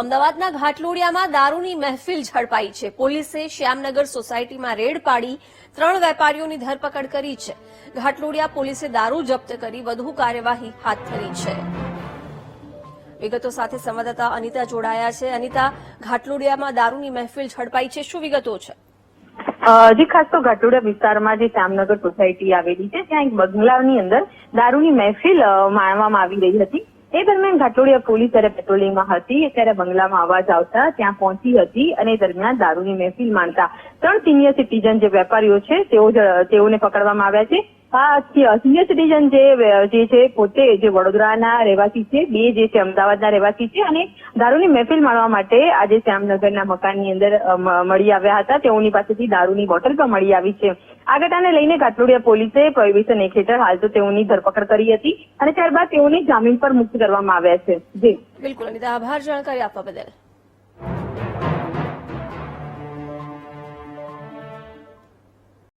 અમદાવાદના ઘાટલોડિયામાં દારૂની મહેફિલ ઝડપાઈ છે. પોલીસે શ્યામનગર સોસાયટીમાં રેડ પાડી ત્રણ વેપારીઓની ધરપકડ કરી છે. ઘાટલોડિયા પોલીસે દારૂ જપ્ત કરી વધુ કાર્યવાહી હાથ ધરી છે. વિગતો સાથે સંવાદદાતા અનિતા જોડાયા છે. અનિતા, ઘાટલોડિયામાં દારૂની મહેફિલ ઝડપાઈ છે. શું વિગતો છે? જે ખાસ તો ઘાટોડા વિસ્તારમાં જે શ્યામનગર સોસાયટી આવેલી છે, ત્યાં એક બંગલાની અંદર દારૂની મહેફિલ માણવામાં આવી રહી હતી. એ દરમિયાન ઘાટોડિયા પોલીસ જ્યારે પેટ્રોલિંગમાં હતી, ત્યારે બંગલામાં અવાજ આવતા ત્યાં પહોંચી હતી અને દરમિયાન દારૂની મહેફિલ માણતા. ત્રણ સિનિયર સિટીઝન જે વેપારીઓ છે, તેઓ તેઓને પકડવામાં આવ્યા છે. આ સિનિયર સિટીઝન જે જે છે, પોતે જે વડોદરાના રહેવાસી છે, બે જે છે, અમદાવાદના રહેવાસી છે અને દારૂની મહેફિલ માણવા માટે આજે શ્યામનગરના મકાનની અંદર મળી આવ્યા હતા. તેઓની પાસેથી દારૂની બોટલ પણ મળી આવી છે. આ ઘટનાને લઈને ઘાટલોડિયા પોલીસે પ્રોહિબિશન એક હેઠળ હાલ તો તેઓની ધરપકડ કરી હતી અને ત્યારબાદ તેઓને જામીન પર મુક્ત કરવામાં આવ્યા છે. જી. બિલકુલ. આભાર. જાણકારી આપવા બદલ.